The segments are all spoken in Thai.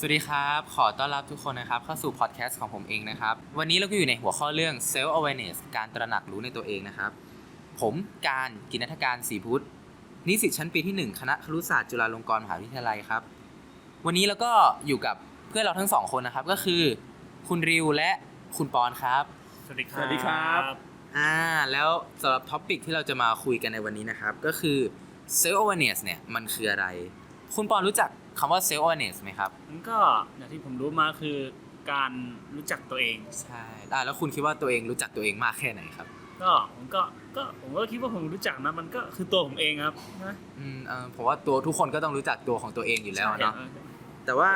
สวัสดีครับ ขอต้อนรับทุกคนนะครับเข้าสู่พอดแคสต์ของผมเองนะครับ วันนี้เราก็อยู่ในหัวข้อเรื่อง self awareness การตระหนักรู้ในตัวเองนะครับ ผมการกินนัฐการศรีพุทธนิสิตชั้นปีที่ 1 คณะครุศาสตร์จุฬาลงกรณ์มหาวิทยาลัยครับ วันนี้เราก็อยู่กับเพื่อนเราทั้งสองคนนะครับ ก็คือ คุณริวและคุณปอนครับ สวัสดีครับสวัสดีครับ อ่าแล้วสำหรับท็อปิกที่เราจะมาคุยกันในวันนี้นะครับ ก็คือ self awareness เนี่ยมันคืออะไร คุณปอนรู้จัก คำว่า self awareness ไหมครับ มันก็อย่างที่ผมรู้มาคือการรู้จักตัวเอง ใช่อ่าแล้วคุณคิดว่าตัวเองรู้จักตัวเองมากแค่ไหนครับ ก็ผมก็ก็ผมก็คิดว่าผมรู้จักนะมันก็คือตัวผมเองครับนะอืมเออผมว่าตัวทุกคนก็ต้องรู้จักตัวของตัวเองอยู่แล้วเนาะ ใช่แต่ว่า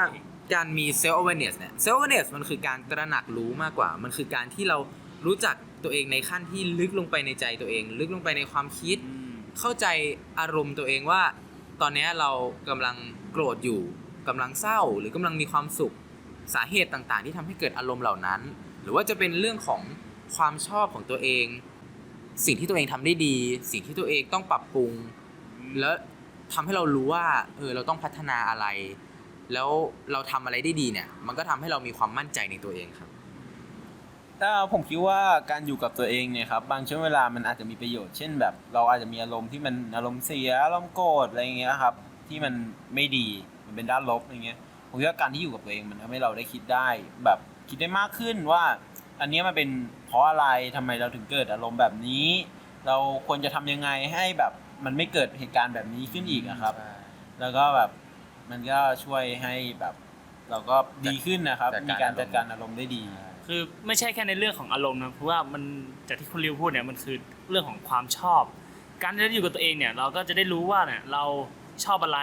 การมี self awareness เนี่ย self awareness มันคือการตระหนักรู้มากกว่า มันคือการที่เรารู้จักตัวเองในขั้นที่ลึกลงไปในใจตัวเอง ลึกลงไปในความคิด อืม เข้าใจอารมณ์ตัวเองว่า ตอนนี้เรากำลังโกรธอยู่กำลังเศร้าหรือกำลังมีความสุขสาเหตุต่างๆ ที่ทำให้เกิดอารมณ์เหล่านั้น หรือว่าจะเป็นเรื่องของความชอบของตัวเอง สิ่งที่ตัวเองทำได้ดี สิ่งที่ตัวเองต้องปรับปรุง แล้วทำให้เรารู้ว่าเออเราต้องพัฒนาอะไร แล้วเราทำอะไรได้ดีเนี่ย มันก็ทำให้เรามีความมั่นใจในตัวเองครับ ถ้าผมคิดว่าการอยู่กับตัวเองเนี่ยครับบางช่วงเวลามันอาจจะมีประโยชน์เช่นแบบ เราอาจจะมีอารมณ์ที่มันอารมณ์เสียอารมณ์โกรธอะไรอย่างเงี้ยครับที่มันไม่ดีมันเป็นด้านลบอย่างเงี้ยผมคิดว่าการที่อยู่กับตัวเองมันทำให้เราได้คิดได้ แบบคิดได้มากขึ้นว่า อันเนี้ยมันเป็นเพราะอะไรทำไมเราถึงเกิดอารมณ์แบบนี้ เราควรจะทำยังไงให้แบบมันไม่เกิดเหตุการณ์แบบนี้ขึ้นอีกอะครับ แล้วก็แบบมันก็ช่วยให้แบบ เราก็ดีขึ้นนะครับจัดการมีการจัดการอารมณ์อารมณ์ได้ดี คือไม่ใช่แค่ในเรื่องของอารมณ์นะเพราะว่ามันจากที่คุณริวพูดเนี่ยมันคือเรื่องของความชอบ การที่เราอยู่กับตัวเองเนี่ยเราก็จะได้รู้ว่าเนี่ยเราชอบอะไร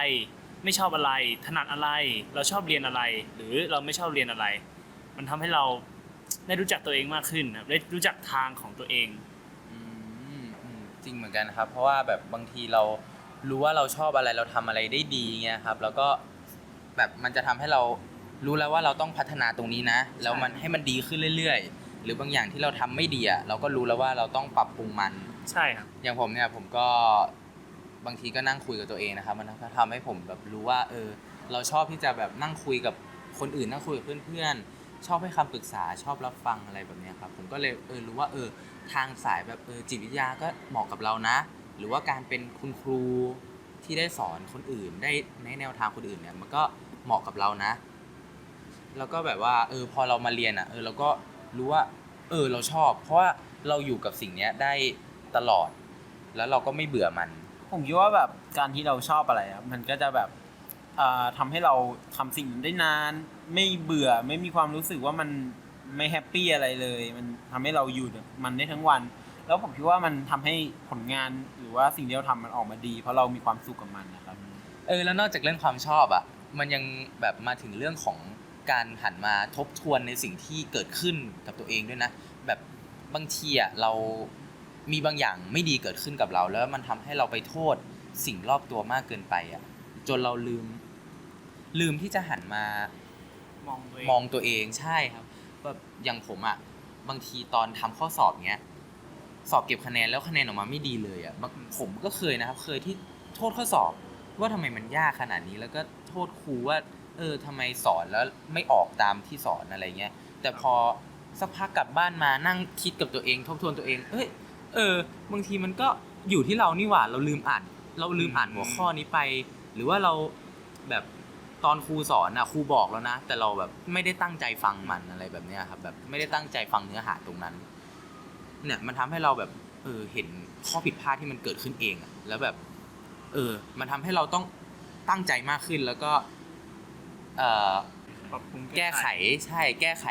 ไม่ชอบอะไร ถนัดอะไร เราชอบเรียนอะไร หรือเราไม่ชอบเรียนอะไร มันทำให้เราได้รู้จักตัวเองมากขึ้นครับได้รู้จักทางของตัวเองจริงเหมือนกันครับ เพราะว่าแบบบางทีเรารู้ว่าเราชอบอะไรเราทำอะไรได้ดีเงี้ยครับ แล้วก็แบบมันจะทำให้เรา รู้แล้วว่าเราต้องพัฒนาตรงนี้นะแล้วมันให้มันดีขึ้นเรื่อยๆ หรือบางอย่างที่เราทำไม่ดีอะเราก็รู้แล้วว่าเราต้องปรับปรุงมันใช่ครับอย่างผมเนี่ยผมก็บางทีก็นั่งคุยกับตัวเองนะครับ มันก็ทำให้ผมแบบรู้ว่าเออ เราชอบที่จะแบบนั่งคุยกับคนอื่นนั่งคุยกับเพื่อนๆชอบให้คำปรึกษาชอบรับฟังอะไรแบบเนี้ยครับผมก็เลยเออรู้ว่าเออทางสายแบบเออจิตวิทยาก็เหมาะกับเรานะ หรือว่าการเป็นคุณครูที่ได้สอนคนอื่นได้ในแนวทางคนอื่นเนี่ยมันก็เหมาะกับเรานะ แล้วก็แบบว่าเออพอเรามาเรียนอะเออเราก็รู้ว่า เออเราชอบ เพราะว่าเราอยู่กับสิ่งเนี้ยได้ตลอด แล้วเราก็ไม่เบื่อมัน ผมคิดว่าแบบการที่เราชอบอะไรครับมันก็จะแบบอ่าทำให้เราทำสิ่งนั้นได้นาน ไม่เบื่อไม่มีความรู้สึกว่ามันไม่แฮปปี้อะไรเลย มันทำให้เราอยู่กับมันได้ทั้งวัน แล้วผมคิดว่ามันทำให้ผลงานหรือว่าสิ่งที่เราทำมันออกมาดี เพราะเรามีความสุขกับมันนะครับ เออแล้วนอกจากเรื่องความชอบอะ มันยังแบบมาถึงเรื่องของ การหันมาทบทวนในสิ่งที่เกิดขึ้นกับตัวเองด้วยนะ แบบบางทีอะเรามีบางอย่างไม่ดีเกิดขึ้นกับเรา แล้วมันทำให้เราไปโทษสิ่งรอบตัวมากเกินไปอะจนเราลืม ลืมที่จะหันมามองตัวเองมองตัวเองใช่ครับแบบอย่างผมอะบางทีตอนทำข้อสอบเนี้ยสอบเก็บคะแนนแล้วคะแนนออกมาไม่ดีเลยอะบางผมก็เคยนะครับ เคยที่โทษข้อสอบว่าทำไมมันยากขนาดนี้ แล้วก็โทษครูว่า เออทำไมสอนแล้วไม่ออกตามที่สอนอะไรเงี้ย แต่พอสักพักกลับบ้านมานั่งคิดกับตัวเองทบทวนตัวเอง เอ้ยเออบางทีมันก็อยู่ที่เรานี่หว่าเราลืมอ่าน เราลืมอ่านหัวข้อนี้ไป หรือว่าเราแบบตอนครูสอนนะครูบอกแล้วนะ แต่เราแบบไม่ได้ตั้งใจฟังมันอะไรแบบเนี้ยครับแบบไม่ได้ตั้งใจฟังเนื้อหาตรงนั้น เนี่ยมันทำให้เราแบบเออเห็นข้อผิดพลาดที่มันเกิดขึ้นเองอะแล้วแบบ เออ มันทำให้เราต้องตั้งใจมากขึ้นแล้วก็ เอ่อปรับปรุงแก้ไขใช่แก้ไข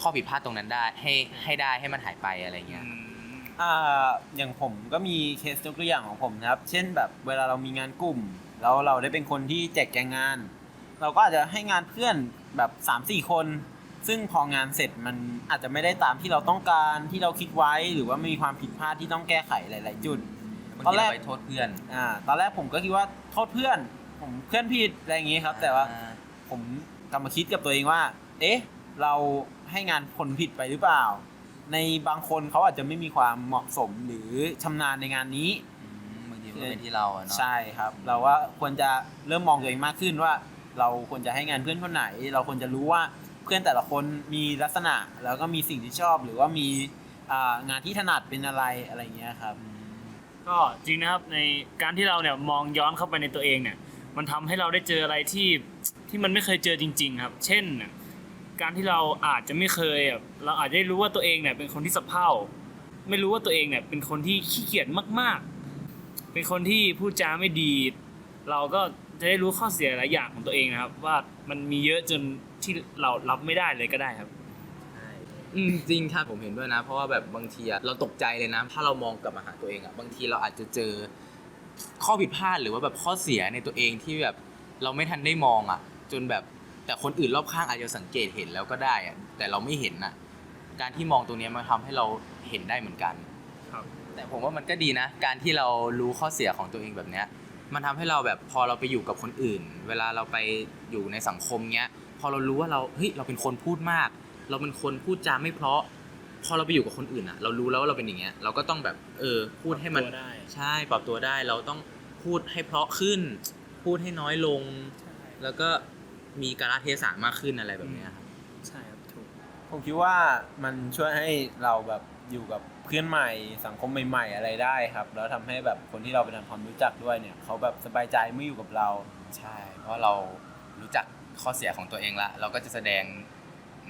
ข้อผิดพลาดตรงนั้นได้ให้ให้ได้ให้มันหายไปอะไรเงี้ย อืม อ่าอย่างผมก็มีเคสยกตัวอย่างของผมนะครับ เช่นแบบเวลาเรามีงานกลุ่ม แล้วเราได้เป็นคนที่แจกแจงงาน เราก็อาจจะให้งานเพื่อนแบบ3ามสี่คน ซึ่งพองานเสร็จมันอาจจะไม่ได้ตามที่เราต้องการที่เราคิดไว้ หรือว่ามีความผิดพลาดที่ต้องแก้ไขหลาย ๆ จุด บางตอนทีแรก เราไปโทษเพื่อน อ่าตอนแรกผมก็คิดว่าโทษเพื่อน ผมเพื่อนผิดอะไรอย่างงี้ครับ แต่ว่าอ่ ผมกลับมาคิดกับตัวเองว่า เอ๊ะ เราให้งานคนผิดไปหรือเปล่า ในบางคนเขาอาจจะไม่มีความเหมาะสมหรือชำนาญในงานนี้อืมบางทีมันก็เป็นที่เราอะเนาะใช่ครับ เราว่าควรจะเริ่มมองตัวเองมากขึ้นว่า เราควรจะให้งานเพื่อนคนไหน เราควรจะรู้ว่าเพื่อนแต่ละคนมีลักษณะแล้วก็มีสิ่งที่ชอบ หรือว่ามีอ่างานที่ถนัดเป็นอะไรอะไรเงี้ยครับ ก็จริงนะครับในการที่เราเนี่ยมองย้อนเข้าไปในตัวเองเนี่ย มันทำให้เราได้เจออะไรที่ ที่มันไม่เคยเจอจริง ๆ ครับ เช่น การที่เราอาจจะไม่เคยแบบเราอาจจะได้รู้ว่าตัวเองเนี่ยเป็นคนที่สะเพร่าไม่รู้ว่าตัวเองเนี่ยเป็นคนที่ขี้เกียจมาก ๆ เป็นคนที่พูดจาไม่ดี เราก็จะได้รู้ข้อเสียหลายอย่างของตัวเองนะครับ ว่ามันมีเยอะจนที่เรารับไม่ได้เลยก็ได้ครับจริงครับผมเห็นด้วยนะ เพราะว่าแบบบางทีเราตกใจเลยนะ ถ้าเรามองกลับมาหาตัวเองอะบางทีเราอาจจะเจอข้อผิดพลาดหรือว่าแบบข้อเสียในตัวเองที่แบบเราไม่ทันได้มองอะ จนแบบแต่คนอื่นรอบข้างอาจจะสังเกตเห็นแล้วก็ได้อะแต่เราไม่เห็นอะการที่มองตรงเนี้ยมันทำให้เราเห็นได้เหมือนกัน ครับ แต่ผมว่ามันก็ดีนะ การที่เรารู้ข้อเสียของตัวเองแบบเนี้ย มันทำให้เราแบบพอเราไปอยู่กับคนอื่น เวลาเราไปอยู่ในสังคมเนี้ย พอเรารู้ว่าเราเฮ้ยเราเป็นคนพูดมาก เราเป็นคนพูดจาไม่เพราะ พอเราไปอยู่กับคนอื่นอะเรารู้แล้วว่าเราเป็นอย่างเงี้ย เราก็ต้องแบบเออพูดให้มันปรับตัวได้ ใช่ปรับตัวได้เราต้องพูดให้เพราะขึ้น พูดให้น้อยลง แล้วก็ มีการเทศะมากขึ้นอะไรแบบเนี้ยครับใช่ครับถูกผมคิดว่ามันช่วยให้เราแบบอยู่กับเพื่อนใหม่สังคมใหม่ ๆ อะไรได้ครับ แล้วทำให้แบบคนที่เราไปทำความรู้จักด้วยเนี่ยเขาแบบสบายใจเมื่ออยู่กับเรา ใช่ เพราะเรารู้จักข้อเสียของตัวเองละ เราก็จะแสดง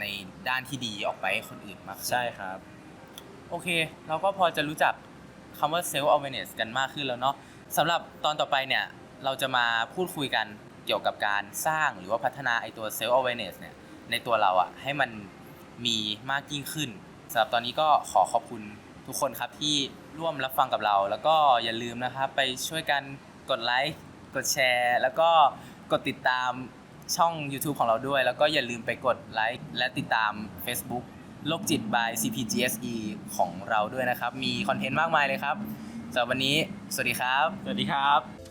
ในด้านที่ดีออกไปให้คนอื่นมากขึ้นใช่ครับ โอเค เราก็พอจะรู้จักคำว่า self awareness กันมากขึ้นแล้วเนาะสำหรับตอนต่อไปเนี่ย เราจะมาพูดคุยกัน เกี่ยวกับการสร้างหรือว่าพัฒนาไอตัว self awareness เนี่ยในตัวเราอะให้มันมีมากยิ่งขึ้นสำหรับตอนนี้ก็ขอขอบคุณทุกคนครับที่ร่วมรับฟังกับเรา แล้วก็อย่าลืมนะครับไปช่วยกันกดไลค์กดแชร์ แล้วก็กดติดตามช่อง YouTube ของเราด้วย แล้วก็อย่าลืมไปกดไลค์และติดตาม Facebook โลกจิต by CPGSE ของเราด้วยนะครับ มีคอนเทนต์มากมายเลยครับสำหรับวันนี้ สวัสดีครับ สวัสดีครับ